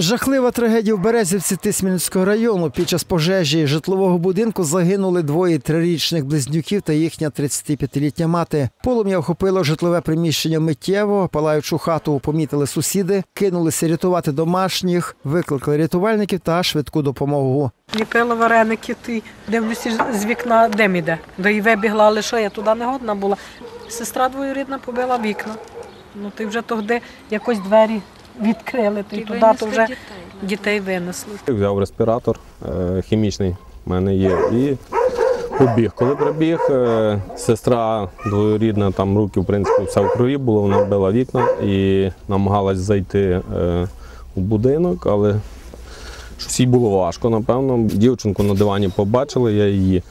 Жахлива трагедія в Березівці Тисмінського району. Під час пожежі житлового будинку загинули двоє трирічних близнюків та їхня 35-літня мати. Полум'я охопило житлове приміщення миттєво. Палаючу хату помітили сусіди, кинулися рятувати домашніх, викликали рятувальників та швидку допомогу. Ліпила вареники, ти дивлюся з вікна, дим іде. До її вибігла, але що я туди не годна була. Сестра двоюрідна побила вікна. Ну ти вже тоді якось двері відкрили, ти туди то вже дітей винесли. Взяв респіратор е, хімічний, в мене є, і побіг. Коли прибіг, е, сестра двоюрідна, там руки, в принципі, все в крові було, вона била вікна і намагалась зайти е, у будинок, але щось їй було важко, напевно. Дівчинку на дивані побачили, я її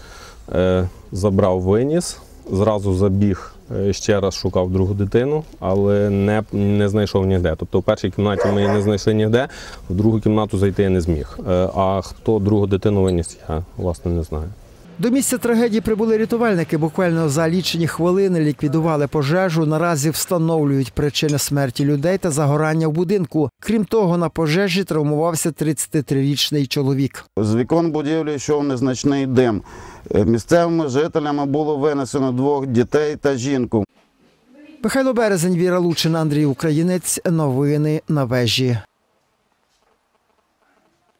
забрав, виніс, зразу забіг. Е, Ще раз шукав другу дитину, але не, не знайшов ніде. Тобто в першій кімнаті ми її не знайшли ніде, в другу кімнату зайти я не зміг. Е, А хто другу дитину виніс, я власне не знаю. До місця трагедії прибули рятувальники. Буквально за лічені хвилини ліквідували пожежу. Наразі встановлюють причини смерті людей та загорання в будинку. Крім того, на пожежі травмувався 33-річний чоловік. З вікон будівлі йшов незначний дим. Е, Місцевими жителями було винесено двох дітей та жінку. Михайло Березень, Віра Лучина, Андрій Українець. Новини на вежі.